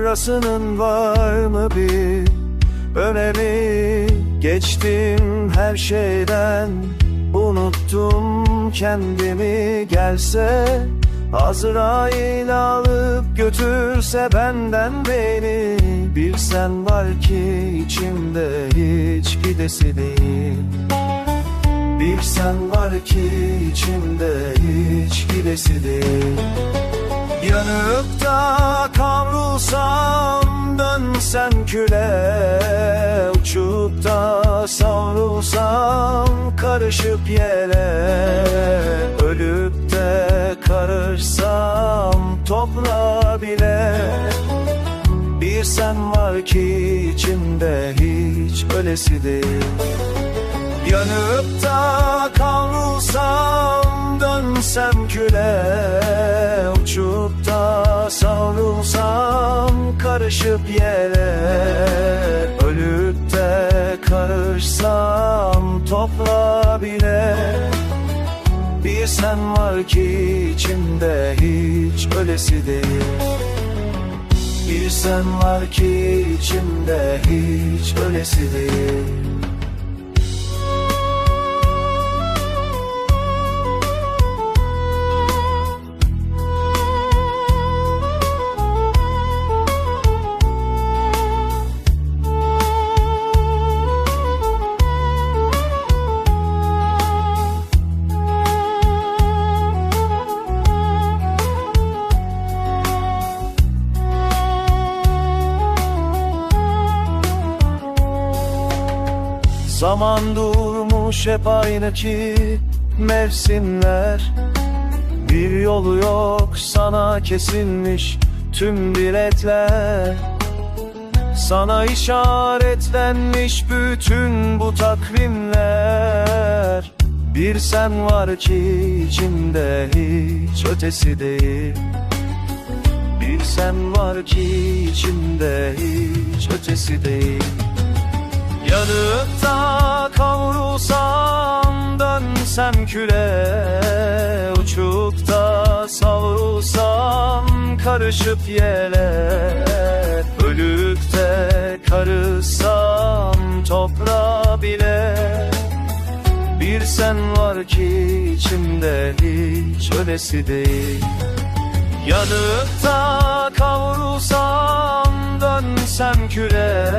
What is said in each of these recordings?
sonrasının var mı bir önemi? Geçtim her şeyden unuttum kendimi. Gelse Azrail alıp götürse benden beni. Bir sen var ki içimde hiç gidesi değil. Bir sen var ki içimde hiç gidesi değil. Yanıp da kavrulsam dönsem küle Uçup da savrulsam karışıp yere. Ölüp de karışsam toprağa bile. Bir sen var ki içimde hiç ölesi değil Yanıp da kavrulsam dönsem küle Uçup da savrulsam karışıp yere Ölüp de karışsam toprağa bile. Bir sen var ki içimde hiç ölesi değil. Bir sen var ki içimde hiç ölesi değil Zaman durmuş hep aynı ki mevsimler. Bir yolu yok sana kesilmiş tüm biletler. Sana işaretlenmiş bütün bu takvimler. Bir sen var ki içimde hiç ötesi değil. Bir sen var ki içimde hiç ötesi değil. Yanıp da dönsem küle Uçup da savrulsam karışıp yele. Ölüp de karışsam toprağa bile. Bir sen var ki içimde hiç ölesi değil. Yanıp da kavrulsam dönsem küle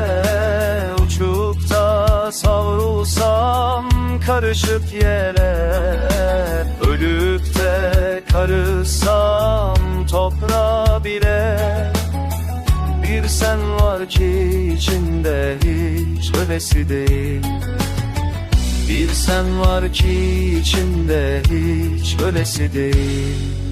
Uçup da savrulsam karışıp yere Ölüp de karışsam toprağa bile. Bir sen var ki içimde hiç ölesi değil. Bir sen var ki içimde hiç ölesi değil